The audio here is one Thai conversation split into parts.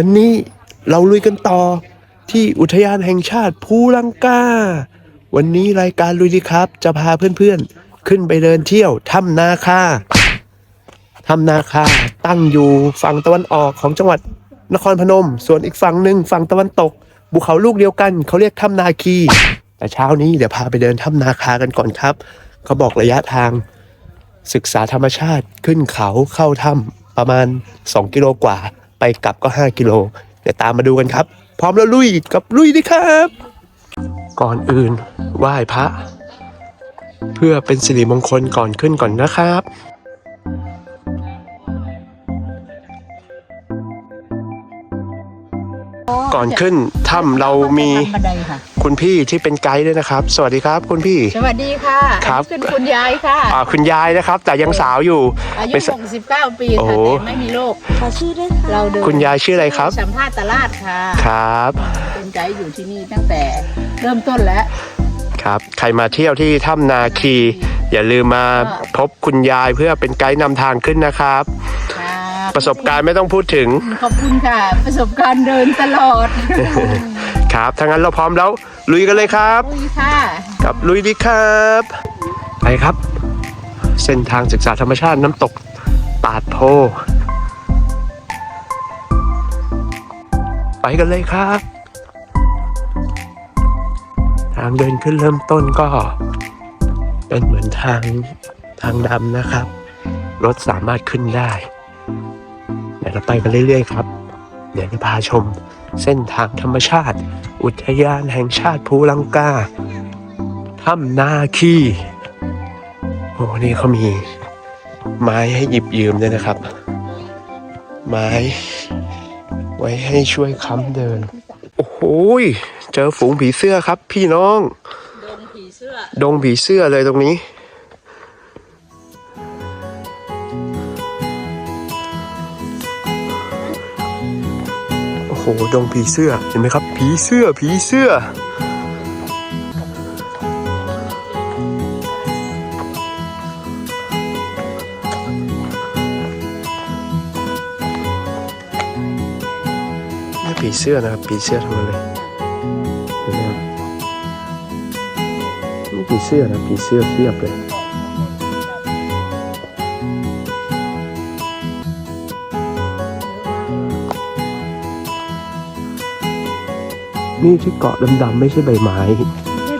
วันนี้เราลุยกันต่อที่อุทยานแห่งชาติภูลังกา วันนี้รายการลุยดีครับ จะพาเพื่อนๆ ขึ้นไปเดินเที่ยวถ้ำนาคาถ้ำนาคาตั้งอยู่ฝั่งตะวันออกของจังหวัดนครพนม ส่วนอีกฝั่งหนึ่งฝั่งตะวันตกภูเขาลูกเดียวกันเขาเรียกถ้ำนาคี แต่เช้านี้เดี๋ยวพาไปเดินถ้ำนาคากันก่อนครับ เขาบอกระยะทาง ศึกษาธรรมชาติขึ้นเขาเข้าถ้ำประมาณ 2 กิโลกว่า ไปกลับก็ 5 กิโล เดี๋ยวตามมาดูกันครับ พร้อมแล้วลุยกับลุยดิครับ ก่อนอื่นไหว้พระ เพื่อเป็นสิริมงคลก่อนขึ้นก่อนนะครับ ก่อนขึ้นถ้ำเรามีบันไดค่ะ คุณพี่ที่เป็นไกด์ด้วยนะครับ สวัสดีครับคุณพี่ สวัสดีค่ะครับอันนี้เป็นคุณยายค่ะอ่าคุณยายนะครับ แต่ยังสาวอยู่อายุ ไม่ทราบ 69 ปีโอ้ค่ะโห แต่ไม่มีโรคขอชื่อด้วยค่ะเราเดินคุณยายชื่ออะไรครับ สัมภาษณ์ตลาดค่ะครับ เป็นไกด์อยู่ที่นี่ตั้งแต่เริ่มต้นแล้ว ครับ ใครมาเที่ยวที่ถ้ำนาคี อย่าลืมมาพบคุณยายเพื่อเป็นไกด์นำทางขึ้นนะครับ ค่ะ ประสบการณ์ไม่ต้องพูดถึง ขอบคุณค่ะ ประสบการณ์เดินตลอดครับถ้างั้นเราพร้อมแล้ว ลุยกันเลยครับคุยค่ะกับลุยดีครับ ไปครับ เส้นทางศึกษาธรรมชาติน้ำตกตาดโพ ไปกันเลยครับ ทางเดินขึ้นเริ่มต้นก็ เป็นเหมือนทางทางดำนะครับ รถสามารถขึ้นได้เดี๋ยวเราไปกันเรื่อยๆครับ เดี๋ยวจะพาชมเส้นทางธรรมชาติ อุทยานแห่งชาติภูลังกาถ้ำนาคีโอ้นี่เขามี ไม้ให้หยิบยืมด้วยนะครับ ไม้ ไว้ให้ช่วยค้ำเดิน โอ้โหยเจอฝูงผีเสื้อครับ พี่น้อง ดงผีเสื้อ ดงผีเสื้อเลยตรงนี้ หดงผีเสื้อเห็นไหมครับ ผีเสื้อผีเสื้อ นี่ผีเสื้อนะครับผีเสื้อทั้งนั้นเลยเห็นไหมครับนี่ผีเสื้อนะผีเสื้อเทียบเลย นี่ที่เกาะดำๆไม่ใช่ใบไม้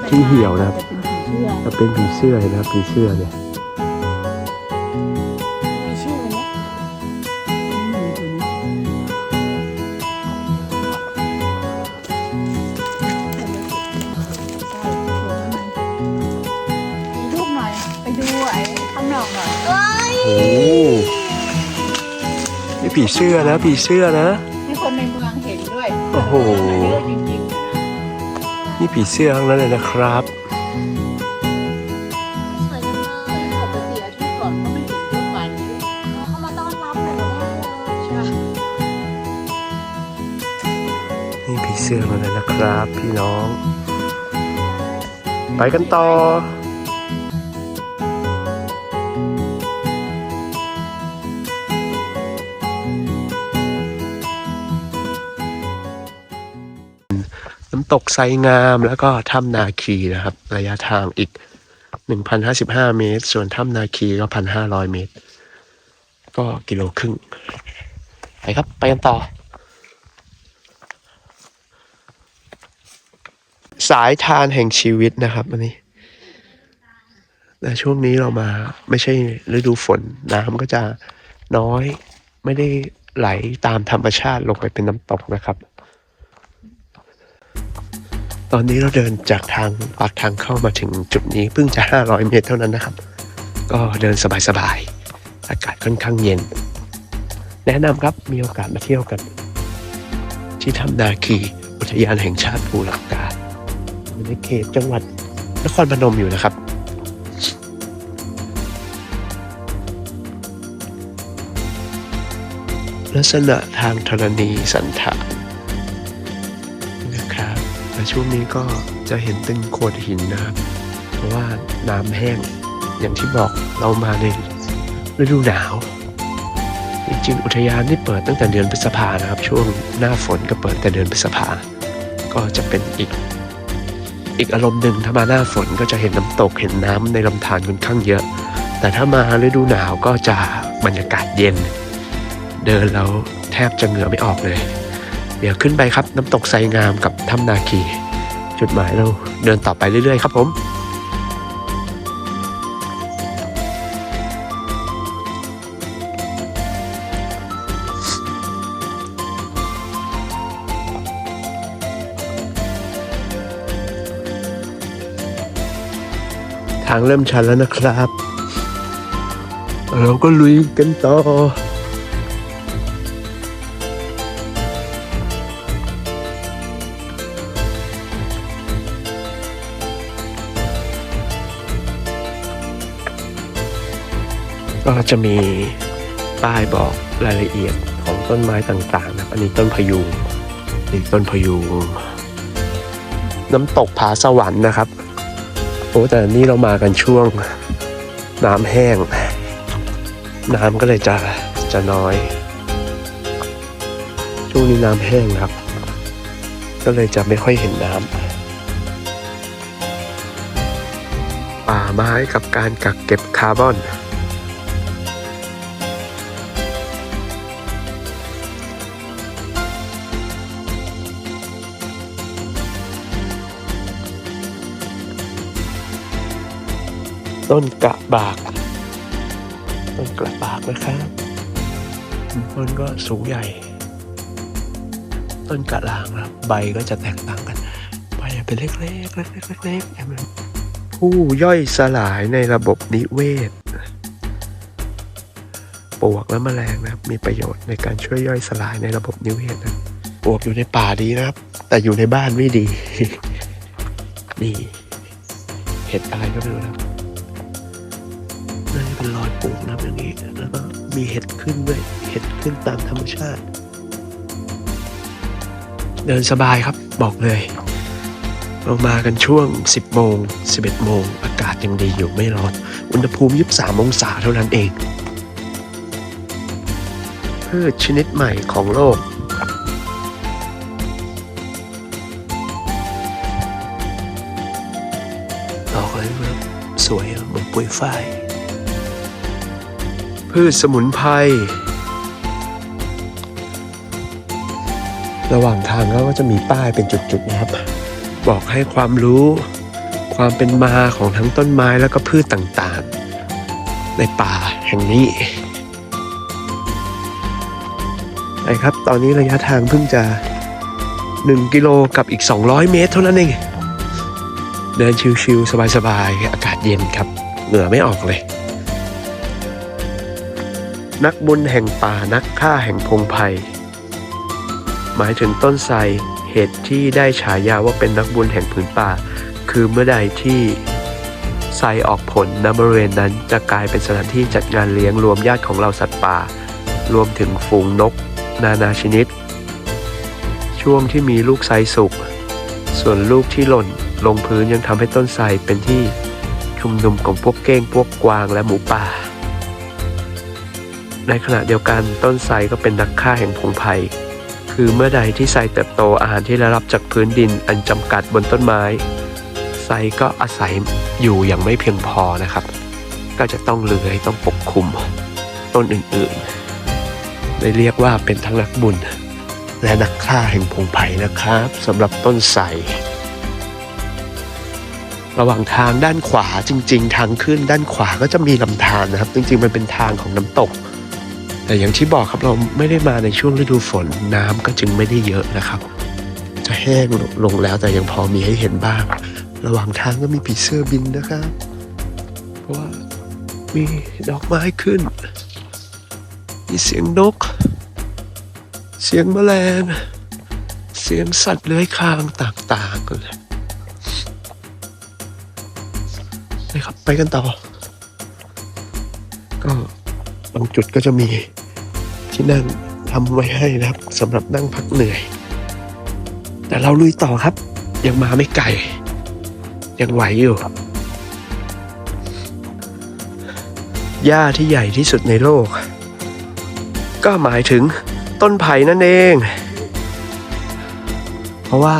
ที่เหี่ยวนะครับ จะเป็นผีเสื้อแต่เป็นผีเสื้อเลยนะครับผีเสื้อเนี่ยมีชื่อไหมมีรูปหน่อย ไปดูไอ้ข้างนอกหน่อยเอ้ยโอ้นี่ผีเสื้อนะผีเสื้อนะให้คนในเมืองเห็นด้วย โอ้โห นี่ผีเสื้อทั้งนั้นเลยนะครับ สวยจังเลยปกติอาทิตย์ก่อนก็ไม่เห็นรูปมันนี้เขามาต้อนรับหนูแน่เลยใช่นี่ผีเสื้อมาเลยนะครับ พี่น้อง ไปกันต่อ ตกไซงาม แล้วก็ถ้ำนาคีนะครับ ระยะทางอีก 1,055 เมตร ส่วนถ้ำนาคีก็ 1,500 เมตร ก็กิโลครึ่ง ไปครับ ไปกันต่อ สายทานแห่งชีวิตนะครับอันนี้แต่ช่วงนี้เรามาไม่ใช่ฤดูฝนน้ำก็จะน้อยไม่ได้ไหลตามธรรมชาติลงไปเป็นน้ำตกนะครับ ตอนนี้เราเดินจากทางปากทางเข้ามาถึงจุดนี้เพิ่งจะ 500 เมตรเท่านั้นนะครับ ก็เดินสบายๆ อากาศค่อนข้างเย็น แนะนำครับมีโอกาสมาเที่ยวกัน ที่ถ้ำนาคีอุทยานแห่งชาติภูลังกาอยู่ในเขตจังหวัดนครพนมอยู่นะครับลักษณะทางธรณีสันฐานนะครับและ ช่วงนี้ก็จะเห็นเป็นโขดหินนะครับ เพราะว่าน้ำแห้ง อย่างที่บอกเรามาในฤดูหนาว จริงๆ อุทยานนี่เปิดตั้งแต่เดือนพฤษภานะครับ ช่วงหน้าฝนก็เปิดแต่เดือนพฤษภา ก็จะเป็นอีก อีกอารมณ์หนึ่งถ้ามาหน้าฝนก็จะเห็นน้ำตกเห็นน้ำในลำธารค่อนข้างเยอะ แต่ถ้ามาฤดูหนาวก็จะบรรยากาศเย็น เดินแล้วแทบจะเหงื่อไม่ออกเลย เดี๋ยวขึ้นไปครับน้ำตกไซงามกับถ้ำนาคี จุดหมายเราเดินต่อไปเรื่อยๆ ครับผม ทางเริ่มชันแล้วนะครับ เราก็ลุยกันต่อ ก็จะมีป้ายบอกรายละเอียดของต้นไม้ต่างๆนะอันนี้ต้นพยูงนี่ต้นพยูงน้ำตกผาสวรรค์นะครับโอ้แต่นี่เรามากันช่วงน้ำแห้ง น้ำก็เลยจะจะน้อย ช่วงนี้น้ำแห้งครับ ก็เลยจะไม่ค่อยเห็นน้ำป่าไม้กับการกักเก็บคาร์บอน ต้นกระบาก ต้นกระบากนะครับต้นก็สูงใหญ่ ต้นกระลางนะครับใบก็จะแตกต่างกันใบจะเป็นเล็กๆเล็กๆเล็กๆผู้ย่อยสลายในระบบนิเวศปลวกและแมลงนะครับ มีประโยชน์ในการช่วยย่อยสลายในระบบนิเวศนะปลวกอยู่ในป่าดีนะครับ แต่อยู่ในบ้านไม่ดี นี่ เห็ดอะไรก็ไม่รู้นะ น่าจะเป็นรอยปลูกนะอย่างนี้แล้วก็มีเห็ดขึ้นด้วยเห็ดขึ้นตามธรรมชาติ เดินสบายครับบอกเลย เรามากันช่วง 10 โมง 11 โมง อากาศยังดีอยู่ไม่ร้อน อุณหภูมิ 23 องศาเท่านั้นเองพืชชนิดใหม่ของโลกดอกอะไรแบบสวยเหมือนปุยฝ้าย พืชสมุนไพร ระหว่างทางเราก็จะมีป้ายเป็นจุดๆนะครับ บอกให้ความรู้ ความเป็นมาของทั้งต้นไม้แล้วก็พืชต่างๆ ในป่าแห่งนี้ไปครับ ตอนนี้ระยะทางเพิ่งจะ 1 กิโลกับอีก 200 เมตรเท่านั้นเอง เดินชิวๆสบายๆ อากาศเย็นครับ เหงื่อไม่ออกเลย นักบุญแห่งป่านักฆ่าแห่งพงไพ่หมายถึงต้นไทรเหตุที่ได้ฉายาว่าเป็นนักบุญแห่งผืนป่า คือเมื่อใดที่ไทรออกผลณบริเวณนั้นจะกลายเป็นสถานที่จัดงานเลี้ยงรวมญาติของเราสัตว์ป่า รวมถึงฝูงนก นานาชนิด ช่วงที่มีลูกไทรสุก ส่วนลูกที่หล่นลงพื้นยังทำให้ต้นไทรเป็นที่ชุมนุมของพวกเก้งพวกกวางและหมูป่า ในขณะเดียวกันต้นไทรก็เป็นนักฆ่าแห่งพงไพ่คือเมื่อใดที่ไทรเติบโตอาหารที่ได้รับจากพื้นดินอันจำกัดบนต้นไม้ไทรก็อาศัยอยู่อย่างไม่เพียงพอนะครับ ก็จะต้องเลื้อยต้องปกคลุมต้นอื่นๆได้เรียกว่าเป็นทั้งนักบุญ และนักฆ่าแห่งพงไผ่นะครับสำหรับต้นไทรระหว่างทางด้านขวาจริง ๆ ทางขึ้นด้านขวาก็จะมีลำธารนะครับ จริงๆมันเป็นทางของน้ำตก แต่อย่างที่บอกครับเราไม่ได้มาในช่วงฤดูฝนน้ำก็จึงไม่ได้เยอะนะครับ จะแห้งลงแล้วแต่ยังพอมีให้เห็นบ้าง ระหว่างทางก็มีผีเสื้อบินนะครับ เพราะว่ามีดอกไม้ขึ้น มีเสียงนก เสียงแมลง เสียงสัตว์เลื้อยคลางต่างๆกันเลยนะครับไปกันต่อก็บางจุดก็จะมี ที่นั่งทำไว้ให้นะครับสำหรับนั่งพักเหนื่อย แต่เราลุยต่อครับ ยังมาไม่ไกล ยังไหวอยู่หญ้าที่ใหญ่ที่สุดในโลก ก็หมายถึงต้นไผ่นั่นเอง เพราะว่า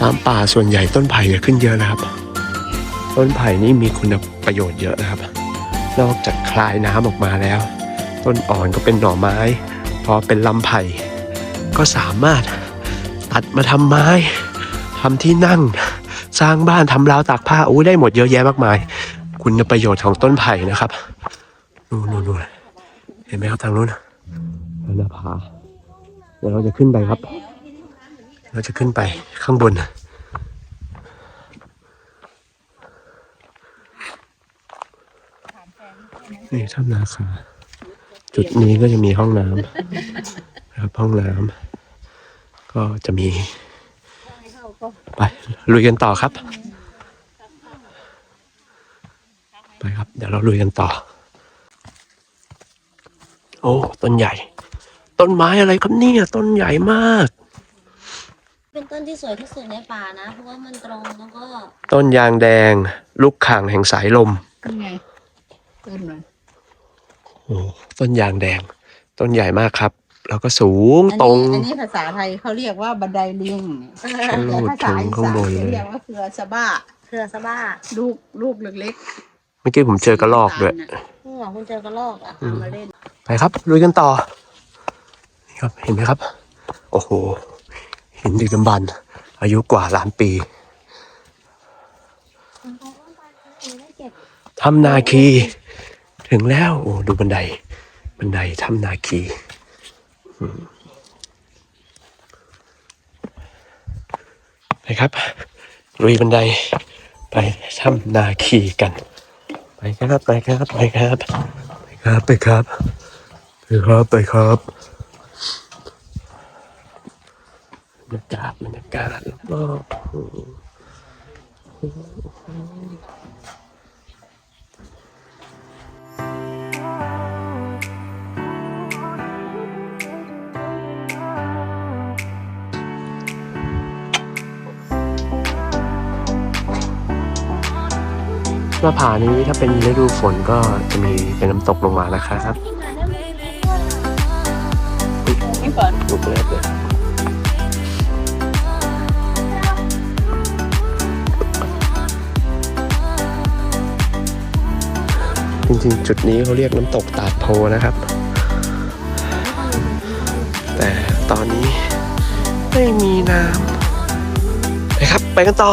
ตามป่าส่วนใหญ่ต้นไผ่จะขึ้นเยอะนะครับ ต้นไผ่นี่มีคุณประโยชน์เยอะนะครับ นอกจากคลายน้ำออกมาแล้ว ต้นอ่อนก็เป็นหน่อไม้ พอเป็นลำไผ่ก็สามารถตัดมาทำไม้ทำที่นั่ง สร้างบ้านทำราวตากผ้าอู้ได้หมดเยอะแยะมากมาย คุณประโยชน์ของต้นไผ่นะครับนู่นนู่นเห็นไหมครับทางนู้นหน้าผาเดี๋ยวเราจะขึ้นไปครับ เราจะขึ้นไปข้างบนนี่ถ้ำนาคา จุดนี้ก็จะมีห้องน้ำนะครับห้องน้ำก็จะมี ไปลุยกันต่อครับ ไปครับ เดี๋ยวเราลุยกันต่อ โอ้ต้นใหญ่ ต้นไม้อะไรครับเนี่ยต้นใหญ่มาก เป็นต้นที่สวยที่สุดในป่านะเพราะว่ามันตรงแล้วก็ ต้นยางแดง ลูกข่างแห่งสายลมนี่ไงต้นมันโอ้ ต้นยางแดง ต้นใหญ่มากครับ แล้วก็สูงตรง อันนี้ภาษาไทยเขาเรียกว่าบันไดลิงลูดภาษาถึงอีข้างสานบนเลเขายเรียกว่าเครือสะบ้า เครือสะบ้า ลูกลูกเล็กเมื่อกี้ผมเจอกระรอกด้วยนี่หรอคุณเจอกระรอกอะเอามาเล่น ไปครับลุยกันต่อนี่ครับเห็นไหมครับ โอ้โหหินดึกดำบรรพ์อายุกว่าล้านปีถ้ำนาคี ถึงแล้วโอ้ดูบันได บันไดถ้ำนาคีไปครับลุยบันไดไปถ้ำนาคีกัน ไปครับไปครับไปครับไปครับไปครับไปครับไปครับบรรยากาศบรรยากาศรอบ หน้าผานี้ถ้าเป็นฤดูฝนก็จะมีเป็นน้ำตกลงมานะครับๆนี่ก่อนลูกแรกเลยจริงๆ จุดนี้เขาเรียกน้ำตกตาดโพนะครับ แต่ตอนนี้ไม่มีน้ำไปครับ ไปกันต่อ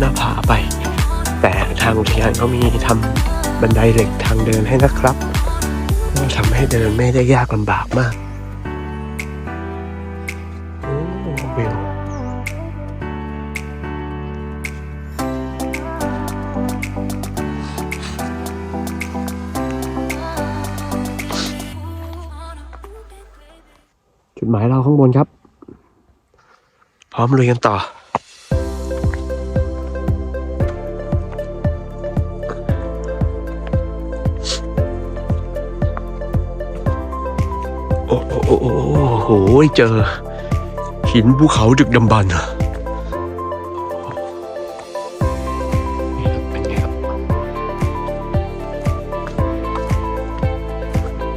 หน้าผาไป แต่ทางอุทยานเขามีทำบันไดเหล็กทางเดินให้นะครับก็ทำให้เดินไม่ได้ยากลำบากมากโอ้วิวจุดหมายเราข้างบนครับ พร้อมลุยกันต่อ โอ้โอ้โหเจอ หินภูเขาดึกดำบรรพ์นะ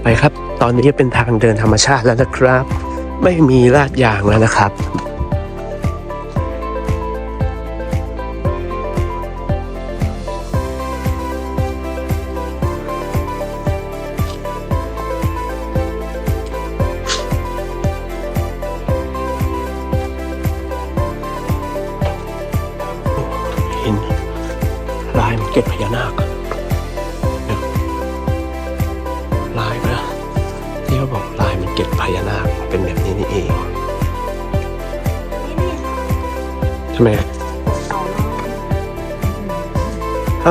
ไปครับ ตอนนี้เป็นทางเดินธรรมชาติแล้วนะครับ ไม่มีลาดยางแล้วนะครับ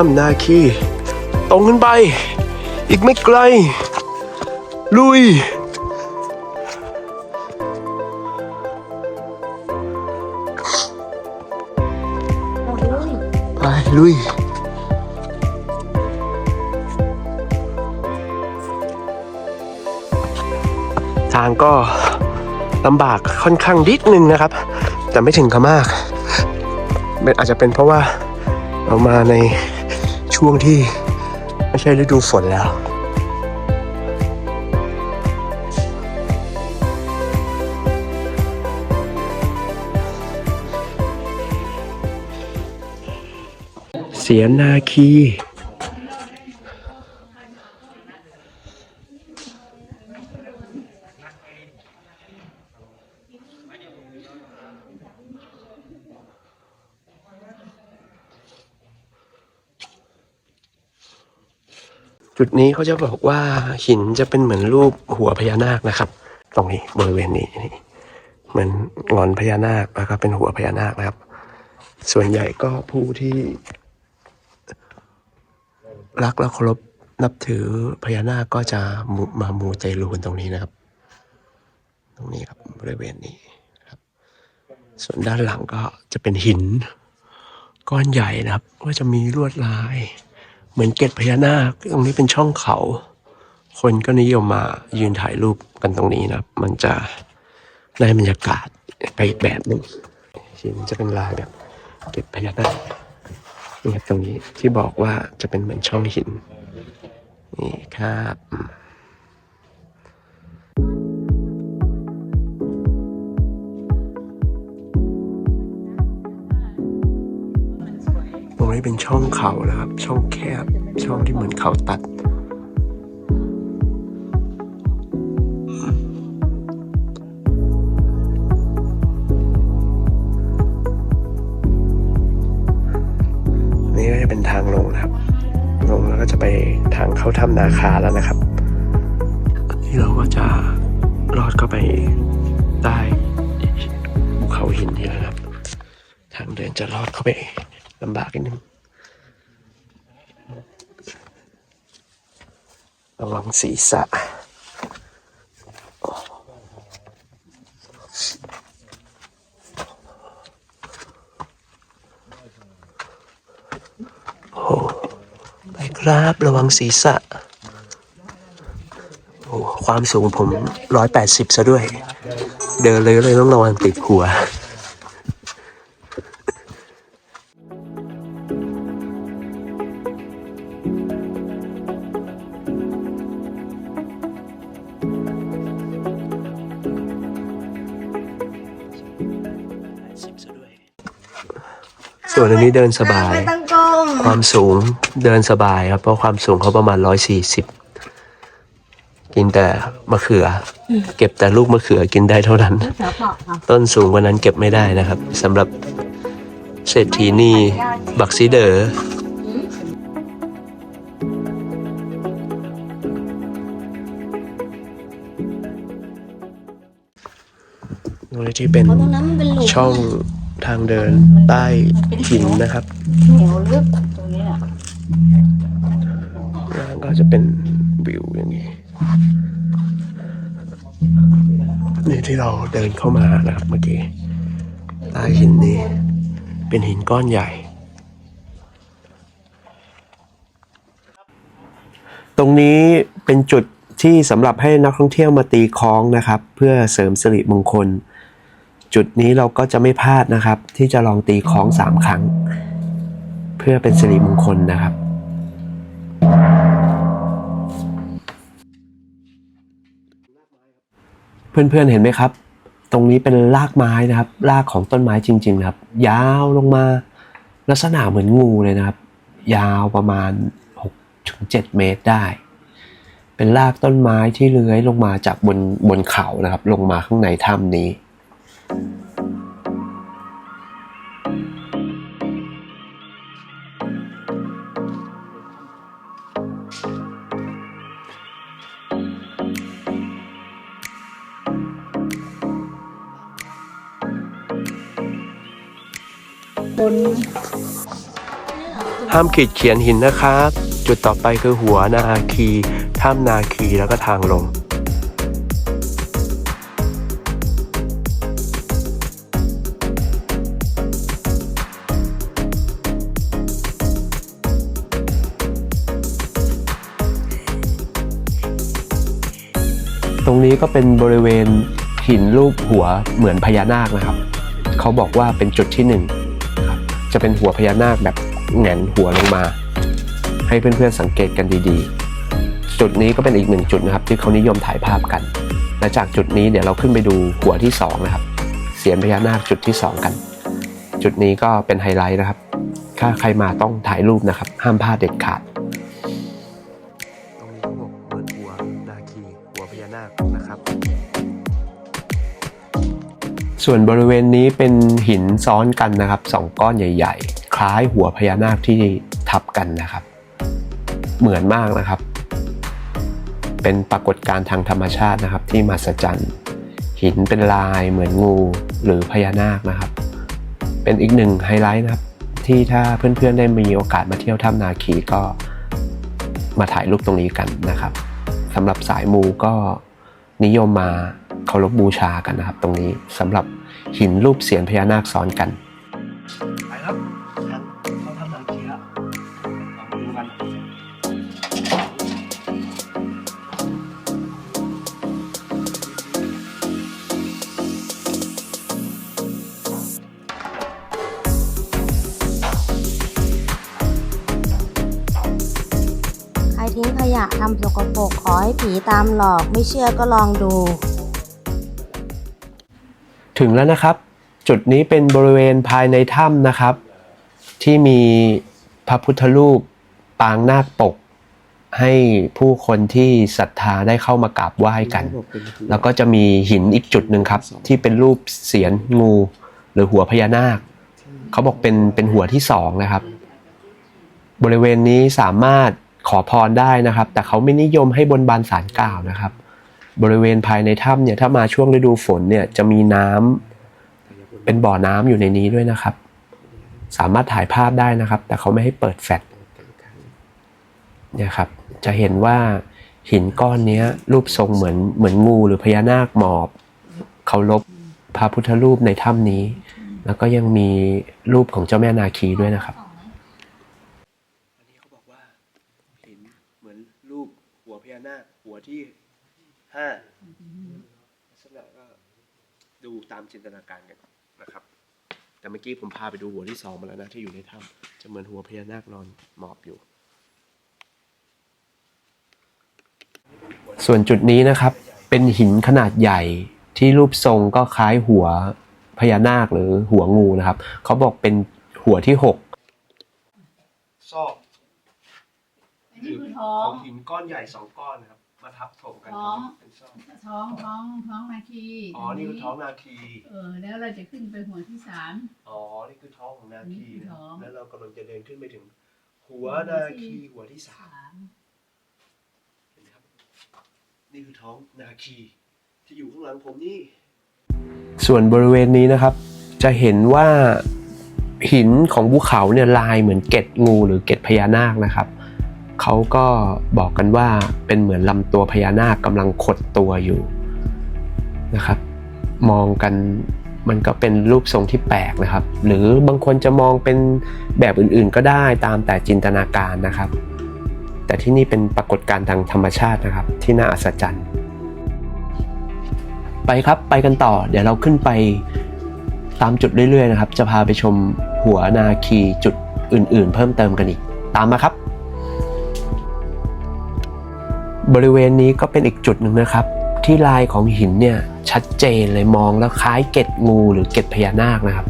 ามนาคีตรงขึ้นไป อีกไม่ไกล ลุย ไปลุยทางก็ลำบากค่อนข้างนิดนึงนะครับ แต่ไม่ถึงกับมากเป็นอาจจะเป็นเพราะว่าเรามาใน ช่วงช่วงที่ไม่ใช่ฤดูฝนแล้วเสียนาคี จุดนี้เขาจะบอกว่าหินจะเป็นเหมือนรูปหัวพญานาคนะครับ ตรงนี้บริเวณนี้นี่เหมือนงอนพญานาคแล้วก็เป็นหัวพญานาคนะครับ ส่วนใหญ่ก็ผู้ที่รักและเคารพนับถือพญานาคก็จะมมามูเตลูนตรงนี้นะครับ ตรงนี้ครับบริเวณนี้ครับ ส่วนด้านหลังก็จะเป็นหินก้อนใหญ่นะครับ ก็จะมีลวดลาย เหมือนเกล็ดพญานาคตรงนี้เป็นช่องเขา คนก็นิยมมายืนถ่ายรูปกันตรงนี้นะมันจะได้บรรยากาศไปอีกแบบหนึ่งหินจะเป็นลายแบบเกล็ดพญานาคนี่ครับตรงนี้ที่บอกว่าจะเป็นเหมือนช่องหินนี่ครับ อืมตรงนี้เป็นช่องเขานะครับ ช่องแคบ ช่องที่เหมือนเขาตัด นี่ก็จะเป็นทางลงนะครับ ลงแล้วก็จะไปทางเข้าถ้ำนาคาแล้วนะครับ นี่เราก็จะลอดเข้าไปใต้ภูเขาหินนี่แล้วนะครับ ทางเดินจะลอดเข้าไป ลำบากนิดนึงระวังศีรษะไปครับระวังศีรษะ โอ้ความสูงผมร้อยแปดสิบซะด้วย เดินเลยเลยต้องระวังติดหัว วนอันนี้เดินสบายตั้งกงความสูงเดินสบายครับ เพราะความสูงเขาประมาณร้อยสี่สิบกินแต่มะเขือเก็บแต่ลูกมะเขือกินได้เท่านั้น เสือเปาะค่ะต้นสูงกว่านั้นเก็บไม่ได้นะครับสำหรับเศรษฐีนีบักซีเดอร์ตรงนี้ที่เป็นเพราะตรงนั้นมันเป็นหลุมช่อง ทางเดินใต้หินนะครับเหนียวลึกตรงนี้อะแล้วก็จะเป็นวิวอย่างนี้นี่ที่เราเดินเข้ามานะครับเมื่อกี้ใต้หินนี้ เป็นหินก้อนใหญ่ ตรงนี้เป็นจุดที่สำหรับให้นักท่องเที่ยวมาตีคล้องนะครับ เพื่อเสริมสิริมงคล จุดนี้เราก็จะไม่พลาดนะครับ ที่จะลองตีคองสามครั้ง เพื่อเป็นสิริมงคลนะครับเพื่อนๆเห็นไหมครับ ตรงนี้เป็นรากไม้นะครับ รากของต้นไม้จริง ๆ ครับ ยาวลงมา ลักษณะเหมือนงูเลยนะครับ ยาวประมาณ6-7เมตรได้ เป็นรากต้นไม้ที่เลื้อยลงมาจากบนบนเขานะครับ ลงมาข้างในถ้ำนี้ ห้ามขีดเขียนหินนะครับ จุดต่อไปคือหัวนาคีถ้ำนาคีแล้วก็ทางลงตรงนี้ก็เป็นบริเวณหินรูปหัวเหมือนพญานาคนะครับ เขาบอกว่าเป็นจุดที่หนึ่งนะครับจะเป็นหัวพญานาคแบบ แหงนหัวลงมา ให้เพื่อนๆสังเกตกันดีๆ จุดนี้ก็เป็นอีกหนึ่งจุดนะครับที่เขานิยมถ่ายภาพกัน และจากจุดนี้เดี๋ยวเราขึ้นไปดูหัวที่สองนะครับ เสียนพญานาคจุดที่สองกัน จุดนี้ก็เป็นไฮไลท์นะครับ ถ้าใครมาต้องถ่ายรูปนะครับ ห้ามพลาดเด็ดขาดตรงนี้เขาบอกเหมือนหัวนาคีหัวพญานาคนะครับ ส่วนบริเวณนี้เป็นหินซ้อนกันนะครับสองก้อนใหญ่ ๆ คล้ายหัวพญานาคที่ทับกันนะครับ เหมือนมากนะครับ เป็นปรากฏการณ์ทางธรรมชาตินะครับ ที่มหัศจรรย์ หินเป็นลายเหมือนงูหรือพญานาคนะครับ เป็นอีกหนึ่งไฮไลท์นะครับ ที่ถ้าเพื่อนๆได้มีโอกาสมาเที่ยวถ้ำนาคีก็มาถ่ายรูปตรงนี้กันนะครับสำหรับสายมูก็นิยมมาเคารพบูชากันนะครับ ตรงนี้สำหรับหินรูปเสียนพญานาคซ้อนกัน สกปรกขอให้ผีตามหลอกไม่เชื่อก็ลองดู ถึงแล้วนะครับ จุดนี้เป็นบริเวณภายในถ้ำนะครับ ที่มีพระพุทธรูปปางนาคปก ให้ผู้คนที่ศรัทธาได้เข้ามากราบไหว้กัน แล้วก็จะมีหินอีกจุดหนึ่งครับ ที่เป็นรูปเสียนงู หรือหัวพญานาคเขาบอกเป็นเป็นหัวที่สองนะครับ บริเวณนี้สามารถ ขอพรได้นะครับ แต่เขาไม่นิยมให้บนบานสารกล่าวนะครับ บริเวณภายในถ้ำเนี่ยถ้ามาช่วงฤดูฝนเนี่ยจะมีน้ำเป็นบ่อน้ำอยู่ในนี้ด้วยนะครับ สามารถถ่ายภาพได้นะครับ แต่เขาไม่ให้เปิดแฟลชเนี่ยครับ จะเห็นว่าหินก้อนเนี้ยรูปทรงเหมือนเหมือนงูหรือพญานาคหมอบเคารพพระพุทธรูปในถ้ำนี้ แล้วก็ยังมีรูปของเจ้าแม่นาคีด้วยนะครับ อันนี้เขาบอกว่าเห็นเหมือนรูปหัวพญานาคหัวที่ ห้าลักษณะก็ดูตามจินตนาการกันนะครับ แต่เมื่อกี้ผมพาไปดูหัวที่สองมาแล้วนะที่อยู่ในถ้ำจะเหมือนหัวพญานาคนอนหมอบอยู่ ส่วนจุดนี้นะครับ เป็นหินขนาดใหญ่ที่รูปทรงก็คล้ายหัวพญานาคหรือหัวงูนะครับ เขาบอกเป็นหัวที่หกซอกอันนี้คือของหินก้อนใหญ่สองก้อนนะครับ มาทับถมกันท้อง เป็นซอกท้องท้องท้องนาคีอ๋อ นี่คือท้องนาคี เออ แล้วเราจะขึ้นไปหัวที่สาม อ๋อ นี่คือท้องของนาคีนี่คือนะท้อง แล้วเรากำลังจะเดินขึ้นไปถึง หัวนาคีหัวที่สามสามเห็นไหมครับ นี่คือท้องนาคี ที่อยู่ข้างหลังผมนี่ ส่วนบริเวณนี้นะครับ จะเห็นว่าหินของภูเขาเนี่ยลายเหมือนเกล็ดงูหรือเกล็ดพญานาคนะครับ เขาก็บอกกันว่าเป็นเหมือนลำตัวพญานาคกำลังขดตัวอยู่นะครับ มองกันมันก็เป็นรูปทรงที่แปลกนะครับ หรือบางคนจะมองเป็นแบบอื่นๆก็ได้ตามแต่จินตนาการนะครับ แต่ที่นี่เป็นปรากฏการณ์ทางธรรมชาตินะครับ ที่น่าอัศจรรย์ ไปครับไปกันต่อ เดี๋ยวเราขึ้นไปตามจุดเรื่อยๆนะครับ จะพาไปชมหัวนาคีจุดอื่น ๆ เพิ่มเติมกันอีก ตามมาครับ บริเวณนี้ก็เป็นอีกจุดหนึ่งนะครับ ที่ลายของหินเนี่ยชัดเจนเลยมองแล้วคล้ายเกล็ดงูหรือเกล็ดพญานาคนะครับ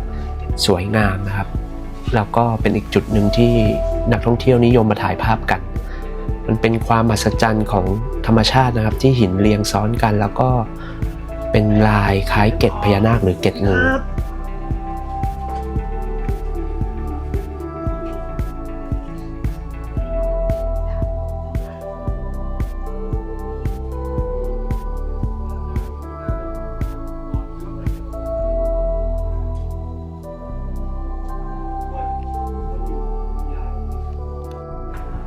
สวยงามนะครับ แล้วก็เป็นอีกจุดหนึ่งที่นักท่องเที่ยวนิยมมาถ่ายภาพกัน มันเป็นความมหัศจรรย์ของธรรมชาตินะครับ ที่หินเรียงซ้อนกันแล้วก็เป็นลายคล้ายเกล็ดพญานาคหรือเกล็ดงู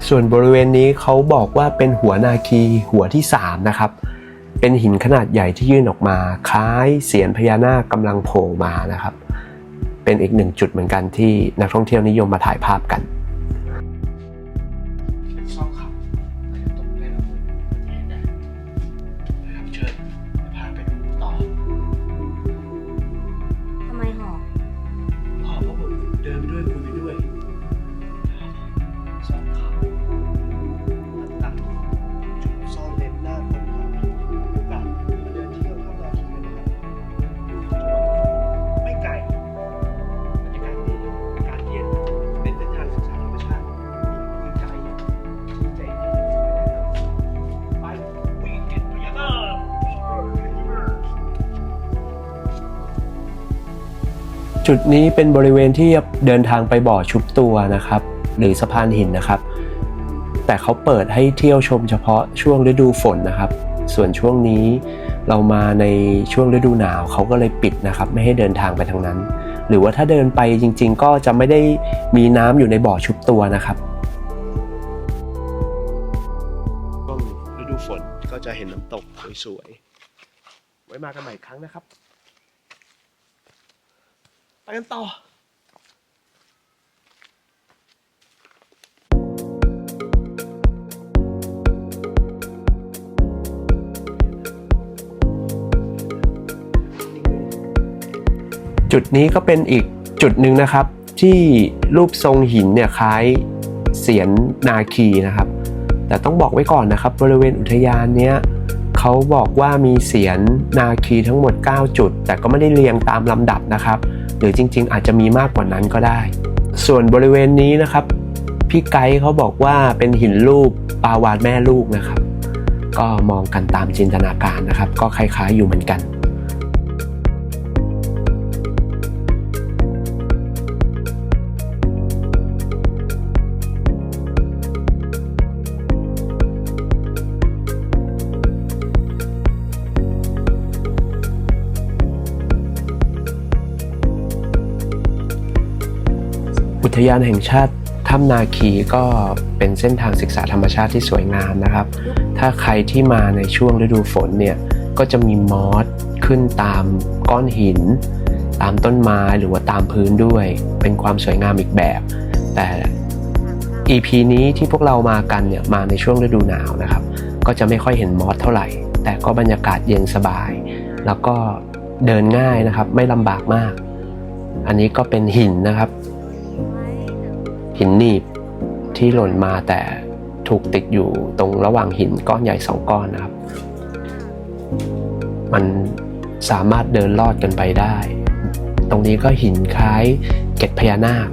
ส่วนบริเวณนี้เขาบอกว่าเป็นหัวนาคีหัวที่สามนะครับ เป็นหินขนาดใหญ่ที่ยื่นออกมา คล้ายเสียนพญานาคกำลังโผล่มานะครับ เป็นอีกหนึ่งจุดเหมือนกันที่นักท่องเที่ยวนิยมมาถ่ายภาพกัน จุดนี้เป็นบริเวณที่เดินทางไปบ่อชุบตัวนะครับ หรือสะพานหินนะครับ แต่เขาเปิดให้เที่ยวชมเฉพาะช่วงฤดูฝนนะครับ ส่วนช่วงนี้เรามาในช่วงฤดูหนาวเขาก็เลยปิดนะครับ ไม่ให้เดินทางไปทางนั้น หรือว่าถ้าเดินไปจริง ๆ ก็จะไม่ได้มีน้ำอยู่ในบ่อชุบตัวนะครับช่วงฤดูฝนก็จะเห็นน้ำตกสวยๆไว้มากันใหม่ครั้งนะครับ ไปกันต่อจุดนี้ก็เป็นอีกจุดหนึ่งนะครับ ที่รูปทรงหินเนี่ยคล้ายเสียนนาคีนะครับ แต่ต้องบอกไว้ก่อนนะครับ บริเวณอุทยานเนี้ยเขาบอกว่ามีเสียนนาคีทั้งหมด 9 จุด แต่ก็ไม่ได้เรียงตามลำดับนะครับ หรือจริง ๆ อาจจะมีมากกว่านั้นก็ได้ ส่วนบริเวณนี้นะครับ พี่ไกด์เขาบอกว่าเป็นหินรูปปลาวานแม่ลูกนะครับ ก็มองกันตามจินตนาการนะครับ ก็คล้ายๆอยู่เหมือนกัน ทยานแห่งชาติถ้ำนาคีก็เป็นเส้นทางศึกษาธรรมชาติที่สวยงามนะครับ ถ้าใครที่มาในช่วงฤดูฝนเนี่ยก็จะมีมอสขึ้นตามก้อนหิน ตามต้นไม้หรือว่าตามพื้นด้วย เป็นความสวยงามอีกแบบ แต่ EP นี้ที่พวกเรามากันเนี่ยมาในช่วงฤดูหนาวนะครับ ก็จะไม่ค่อยเห็นมอสเท่าไหร่ แต่ก็บรรยากาศเย็นสบาย แล้วก็เดินง่ายนะครับ ไม่ลำบากมาก อันนี้ก็เป็นหินนะครับ หินหนีบที่หล่นมาแต่ถูกติดอยู่ตรงระหว่างหินก้อนใหญ่สองก้อนนะครับ มันสามารถเดินลอดกันไปได้ ตรงนี้ก็หินคล้ายเกล็ดพญานาค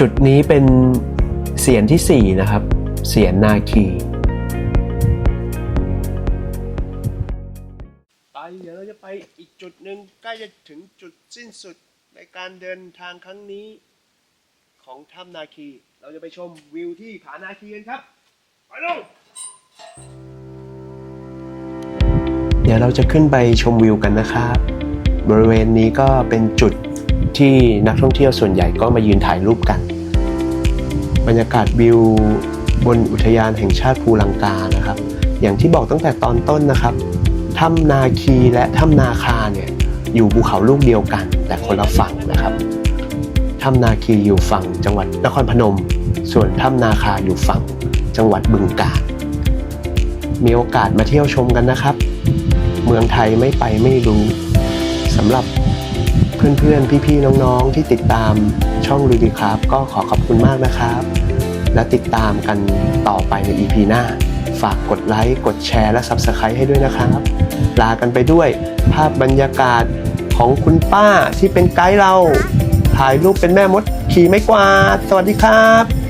จุดนี้เป็นเสียนที่ 4 นะครับ เสียนนาคีไปเดี๋ยวเราจะไปอีกจุดหนึ่งใกล้จะถึงจุดสิ้นสุดในการเดินทางครั้งนี้ของถ้ำนาคี เราจะไปชมวิวที่ผานาคีกันครับ ไปลงเดี๋ยวเราจะขึ้นไปชมวิวกันนะครับ บริเวณนี้ก็เป็นจุด ที่นักท่องเที่ยวส่วนใหญ่ก็มายืนถ่ายรูปกัน บรรยากาศวิวบนอุทยานแห่งชาติภูลังกานะครับ อย่างที่บอกตั้งแต่ตอนต้นนะครับถ้ำนาคีและถ้ำนาคาเนี่ยอยู่ภูเขาลูกเดียวกัน แต่คนละฝั่งนะครับถ้ำนาคีอยู่ฝั่งจังหวัดนครพนม ส่วนถ้ำนาคาอยู่ฝั่งจังหวัดบึงกาฬมีโอกาสมาเที่ยวชมกันนะครับ เมืองไทยไม่ไปไม่รู้สำหรับ เพื่อนๆ พี่ๆ น้องๆ ที่ติดตามช่องลูดีครับ ก็ขอขอบคุณมากนะครับ และติดตามกันต่อไปใน EP หน้า ฝากกดไลค์ กดแชร์และ Subscribe ให้ด้วยนะครับ ลากันไปด้วยภาพบรรยากาศของคุณป้าที่เป็นไกด์เรา ถ่ายรูปเป็นแม่มดขี่ไม้กวาด สวัสดีครับ